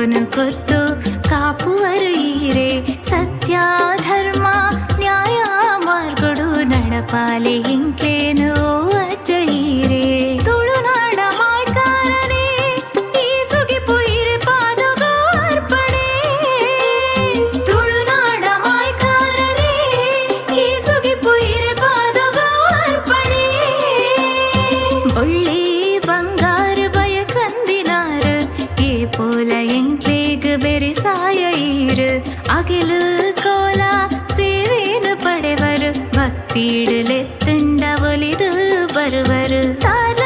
ರಕ್ಷೆಯನ್ನು ಕೊರ್ತು ಕಾಪುವರೆಯಿರೆ ಸತ್ಯ ಧರ್ಮ ನ್ಯಾಯ ಮಾರ್ಗಡು ನಡಪಾಲೆ ಹಿಂಗೆ உலகின் கேகு பெரிசாய ஈரு அகிலு கோலா சேவேது படைவரு பக்தீடுலே திண்ட ஒலிது வருவரு. சார்